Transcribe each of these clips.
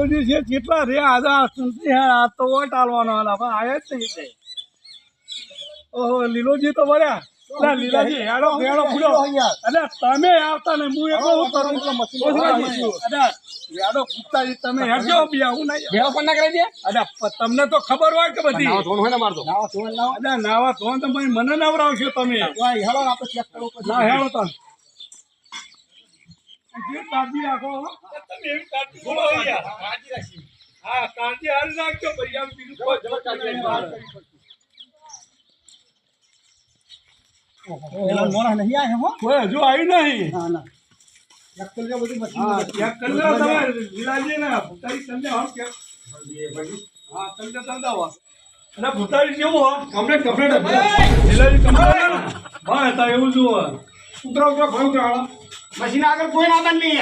લીલોજી છે કેટલા રે આજા આ આ તો વોટ આલવાનો આપણે આયા જ નહીં કઈ. ઓહો લીલોજી તો વર્યા લા, લીલાજી હેડો હેડો પૂરો અરે તમે આવતા ને હું એકલો હું કરું ઓસરાજી. અરે હેડો પૂછતાજી તમે હેડજો બી આવું નહીં. ભેળો પણ ના કરી દે અરે તમને તો ખબર હોય કે બધી. નાવા ધોવાનું હોય ને મારતો. અરે નાવા ધોન તમે મને નવરાવશો તમે. ના હેડો તમે. જે તાજી રાખો તમે એવી કાળજી બોલો યાર. હા તાજી હાલ રાખજો ભાઈ. આમ બીજું કોઈ જબર કાળજી નહીં. કોઈ હજુ આવ્યું નહીં. હા ચેક કરી લો તમે લીલાજી ને તમને હો તમને તમને અને ભૂતાઈ જેવું હો? કમ્પ્લેટ કમ્પ્લેટ લીલાજી કમ્પ્લેટ હા તા એવું જ ઉતરા ઉતરા ભાઈ ઉતરો મશીન આગળ કોઈ ના બની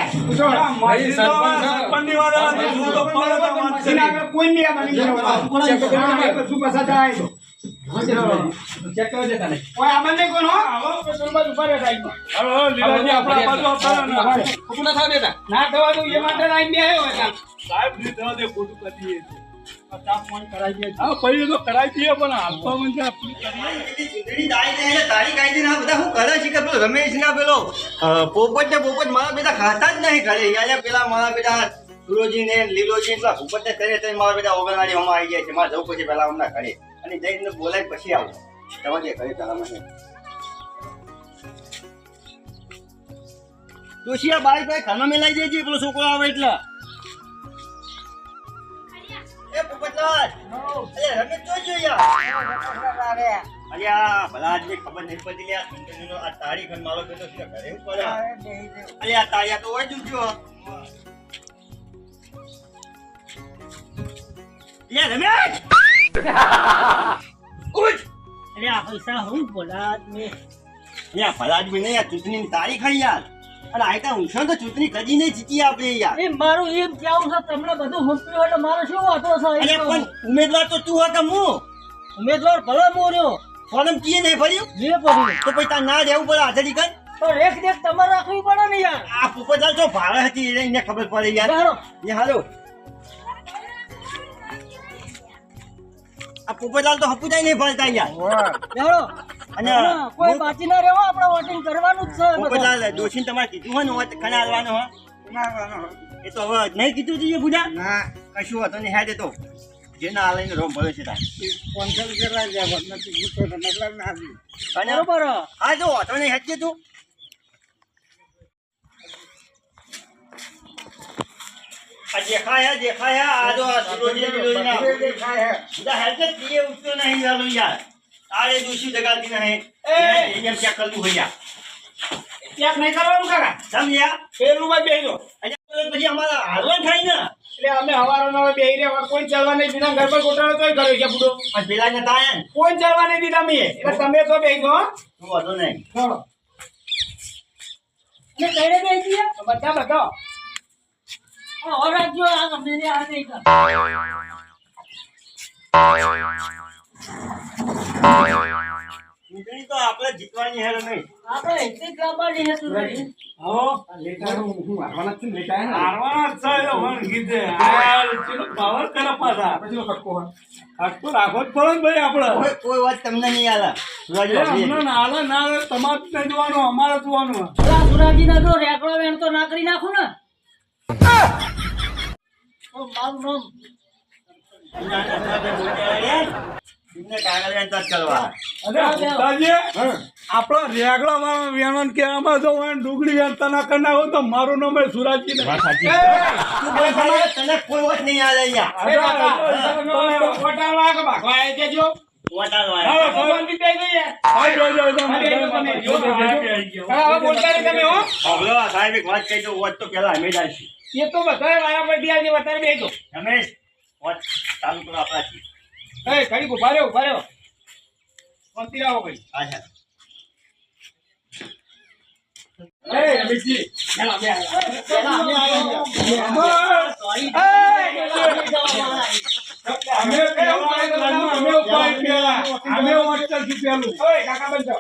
મશીન આગળ કોઈ નહીં આવવાની શું પસાર થાય? તો ચેક કરી. દેતા નહીં કોઈ આમન નહીં કોણ હો? આવો પેટ્રોલમાં ઊભા રહે સાઈડ લીલાજી આપણા બાજુ આવતા ના. થવા દેતા. ના થવા દઉં એ માટે લાઈન બે આવ્યો સાહેબની દે ખોટું કરી દઈએ છીએ. મારા બેટા ખાતા આવી જાય છે જવું પછી પેલા અમને ઘરે અને બોલાય પછી આવું તમારે ઘરે પેલા મને આ બાઈક ભાઈ ખાના મેલાઈ લઈ દેજે પેલો છોકરો આવે એટલે. એ પોપટલાલ અરે રમેશ તો જો યાર. અરે આ ભલા આદમી ખબર નહીં પડી લે આ ચૂંટણીનો આ તારી અને મારો બેટો છે ઘરે ઉપર અરે આ તાળિયા તો હોય જ જો લે રમેશ! ઉઠ! અરે આ પૈસા હું બોલા આદમી? યાર ભલા આદમી નહીં આ ચૂંટણીની તારીખ હે યાર. અરે આયતા ઊંચો તો ચૂંટણી કદી નહીં જીતી આપણે યાર. એ મારું એમ કેવું છે તમને બધું મૂક્યું એટલે મારો શું વાતો છે? અરે પણ ઉમેદવાર તો તું હતા હું. ઉમેદવાર ભલે મોર્યો ફોરમ કીએ નહીં ભર્યું જે ભર્યું તો પછી તાર ના રહેવું પડે હાજરી કર. તો એક દેખ તમારે રાખવી પડે ને યાર. આ પોપટલાલ તો ભાડે હતી એને ખબર પડે યાર. એ હાલો. આ પોપટલાલ તો હપુજાય નહીં ભરતા યાર. અને કોઈ બાકી ના રહેવા આપણે વોટિંગ બધા. પોપટલાલ દોશીને તમારે કીધું હોય ને હોય તો કને હાલવાનો હો. એ તો હવે નહીં કીધું તું બુડા ના કશું હતો નહીં હેડે તો. જે ના રોમ ભરે છે બરોબર હા. જો હતો નહીં હેડજે તું. આ દેખાયા હે, આ જો આ સુરોજી. બધા હેડજે દીએ ઉઠતો નહીં યાર. તારે દોશી જગાતી નહીં. એ! એમ ચેક કરતું હોય યાર. ચેક નહીં કરવાનું કાકા. સમજ્યા? પેલું માં અહીંયા પછી અમારા હાલવા થાય ને. એટલે અમે હવારો હવે બેહી રહ્યા કોઈ ચાલવા નહીં દીધા ઘર પર ગોટાળો તોય કર્યો છે બુડો. પણ પેલા ને. થાય કોઈ ચાલવા નહીં દીધા મેં એટલે તમે તો બેહી દો હું. વધુ નહીં. ચાલો ને બેસી ગયા? બધા બધા. આ હવે રાખજો, આ ગમે તે આ નહીં કર. ચૂંટણી તો આપણે જીતવાની હેર નહીં. આપણે એટલી જ હો? લેટાનો હું હારવાના જ છે એ મને કીધે. હાલ ચલો પાવર કરે પાછા. ખટકો રાખો જ પડે ભાઈ આપણે. કોઈ કોઈ વાત તમને નહીં આલા હમણાં ના હાલે ના હાલે તમારે જ જોવાનું, અમારે જોવાનું. પેલા સુરાજીના જો રેકડો વેણ તો ના કરી નાખું ને. તો મારું નામ. આપણો રેગડા વાળો વેણવાનું કે આમાં જો વેણતા ના તો મારું નામ સુરાજી ને. તું બોલ ભાઈ, તને કોઈ વાત નહીં આવી એ તો બધા વાળા પર વધારે દો રમેશ ચાલુ કરો આપણાથી. એ ઘડી ઊભા રહ્યો ઊભા રહ્યો પહોંચી રાખો ભાઈ હા, હા. એ રમેશજી પેલા બે અમે આવ્યા. હા. અમે ઉપાય અમે ઓય, કાકા બંધો.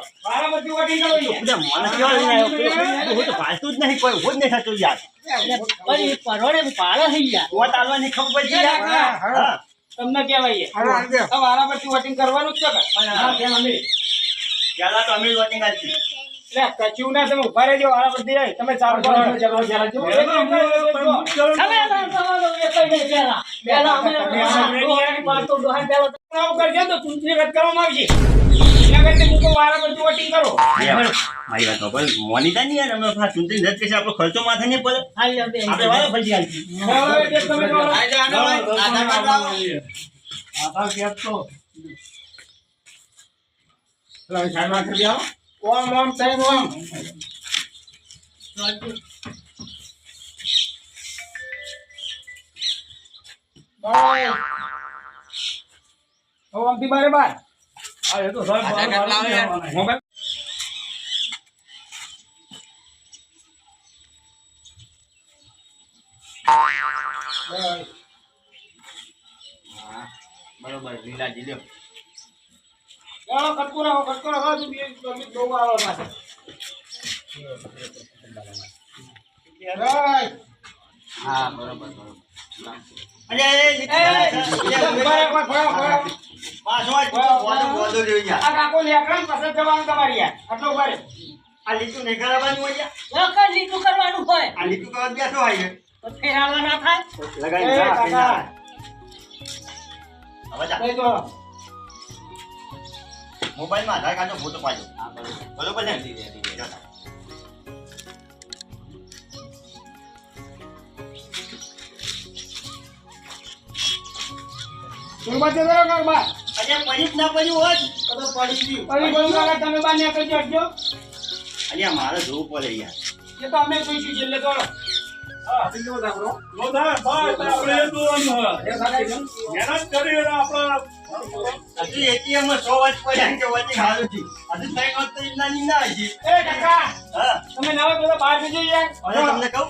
એટલે મને કેવા તો ભાળતું જ નહીં, કોઈ હું જ નહીં થતું યાર. પરોડે પાડે છે ગયા વોટ આલવાની ખબર પડી યાર. હા. તમને કહેવાય મારા હવે વોટિંગ કરવાનું જ છે કે? હા, કેમ અમે? પહેલા તો અમે વોટિંગ આલતી. એટલે કચ્યું ના તમે ઊભા રહેજો રહી. તમે ચાલુ કરો જરા જો. એક એક એક. તમે તમારો એ કઈ અમે તો કરજો તો ચૂંટણી રદ કરવામાં આવશે કરો. મારી વાત સાંભળ. મોનિકા નહીં યાર, અમે આ ચૂંટણી રદ કરશે, આપણો ખર્ચો માથે નહીં પડે. આપણે વાળા ફરજી આલતી. હવે જે તમે કરો. આધાર કાર્ડ તો ઓમ ઓમ સાહેબ ઓમ. ઓમ ઓમથી બારે બાર. બરોબર, લીલાજી લ્યો. ચાલો કટકોરા હો કટકોરા હો બે દો આવો પાછા હા, બરોબર, બરોબર. અરે, પાછો આ બોધો રહ્યો યાર. આ કાકો લેકડા ને પસંદ જવાનું તમારી યાર. આટલો ઊભા આ લીટું ને હોય યાર. કરવાનું હોય. આ લીટું કરવા બેઠો હોય તો ફેરાવા ના થાય. લગાવી એ, જા, હવે જા. લઈ જો. મોબાઈલમાં આધાર કાર્ડનો ફોટો પાડજો. બરોબર ને? તે કરો ગરબા. અરે પડી ના પડ્યું હોત તો તો પડી ગયું. પડી ગયું કાકા, તમે બાર મારે જોવું પડે યાર એ તો અમે જોઈશું છેલ્લે હોય. મહેનત કરી આપણા હજુ ATM માં સો વર્ષ પડ્યા કે વચ્ચે હારું થયું. હજુ ત્રણ વર્ષ તો ઈમના ની ના હજી. એ કાકા, હા તમે નવા બધા બહાર જજો યાર. અને તમને કહું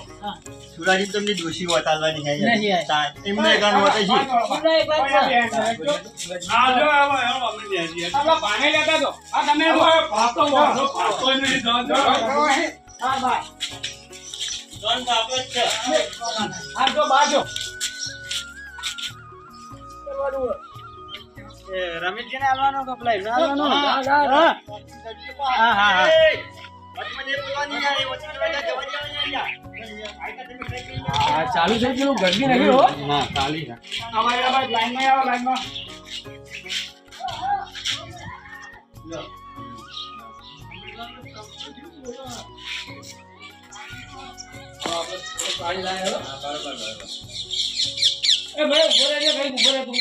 સુરાજી તમને દોષી વટાલવાની એમને ગાનું વટે છે. આ જો આવા આવા. લેતા તમે નહીં. હા, બા. તો જ છે. હા, જો બહાર જો. રમેશજીને આલવાનો કે પેલા એમને? હા, હા, હા. ચાલુ છે પેલું? ગરમી નહીં હો. અમારે ચાલી બાજુ લાઈનમાં આવો લાઈનમાં. એ ભાઈ ઊભો રહેજે ભાઈ ઊભો રહે તું.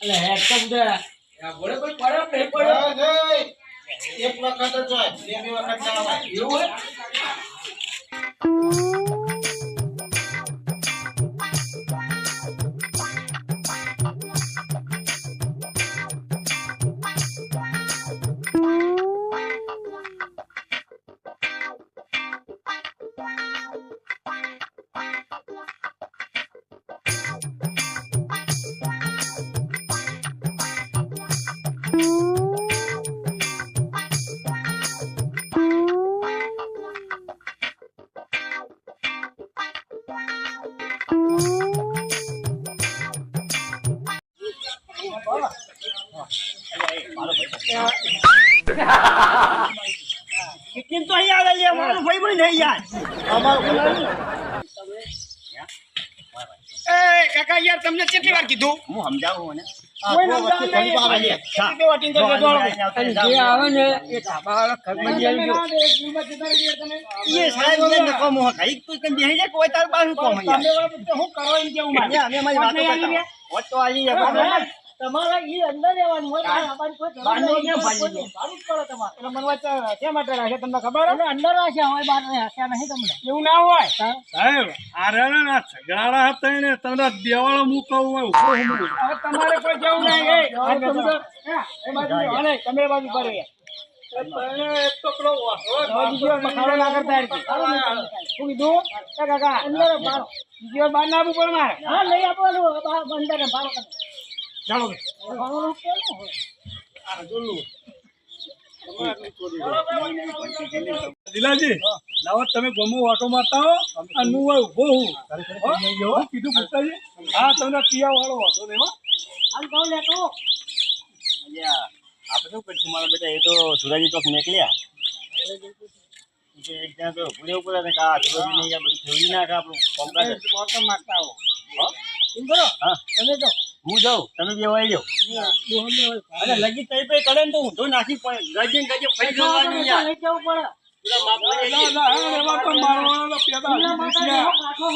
એટલે હેડ તો. બધા બોલે કોઈ પડ્યો નહીં પડ્યો એક વખત જ બે વખત ના હોય એવું હોય અહીંયા આવે ભાઈ નહીં યાર. એ કાકા યાર તમને કેટલી વાર કીધું? હું સમજાવું મને. કોઈ તાર તો હું કરો એમ કેવું અમે અમારી વાતો હા. હા. તમારે ઈ અંદર રહેવાનું હોય કોઈ ભાડું તમારે. એટલે મને શા માટે રાખે તમને ખબર? એટલે અંદર રાખ્યા હોય બહાર રાખ્યા. નહીં તમને. એવું ના હોય? સાહેબ આ રહ્યા ઝઘડાડા હતા ને તમને દેવાળો મૂકવું હોય હું તમારે કોઈ જવું નહીં. તમે હા, બાજુ એ બાજુ વાર બહાર ના પડે મારે. હા લઈ આપવાનું અંદર બારો કરો. ચાલો બે લીલાજી લાવો તમે ગમો વાટો મારતા હો અને હું ઊભો હું. કીધું ભૂપતાજી હા તમને પિયા વાળો વાંધો નહીં હો. હાલ કહો લેતો. અલ્યા, આપણે શું કરીશું? મારા બેટા એ તો સુરાજી ચોક નીકળ્યા. એક તો ભૂલે ઉપર કે આ સુરાજી ને અહીંયા બધું ફેરવી નાખે આપણું ઓટો આવો હો? હા? તમે તો. હું જાઉં તમે બે વાઈ જાઓ. અને લગી તઈ પઈ કરે ને તો હું ઊંધો નાખી પડે. ગજે ગજે ફરી જવાનું યાર. લઈ જવું પડે. પેલા બાપ ના, લઈ ના, હા, એમાં તો મારવાનો પેદા એના માટે હજી એવો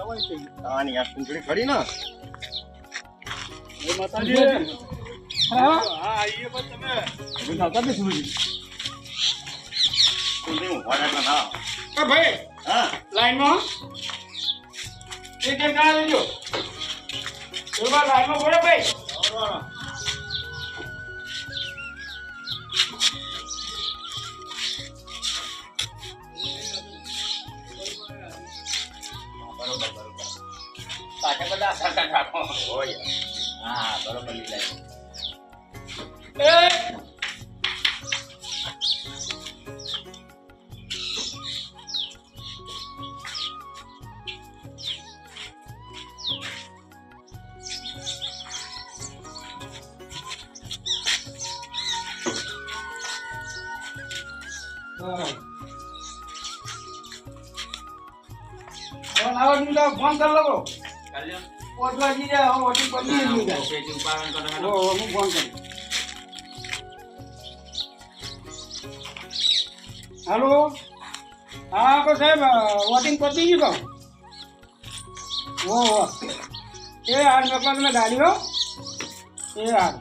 આની યાર ચૂંટણી ખરી ને એ માતાજી ભાઈ પાછા બધા સરકાર રાખો. હોય. હા બરોબર લીધા ફોન કરી લગો પોતવા જી જાય હવે વોટિંગ કરી નહીં જાય હો હો, હું ફોન કરી હાલો હા કો સાહેબ વોટિંગ પતી ગયું કહો ઓ એ હાર મોકલા તમે ગાડી હો એ હાર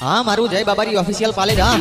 હા મારું જય બાબારી ઓફિશિયલ પાલેજ હા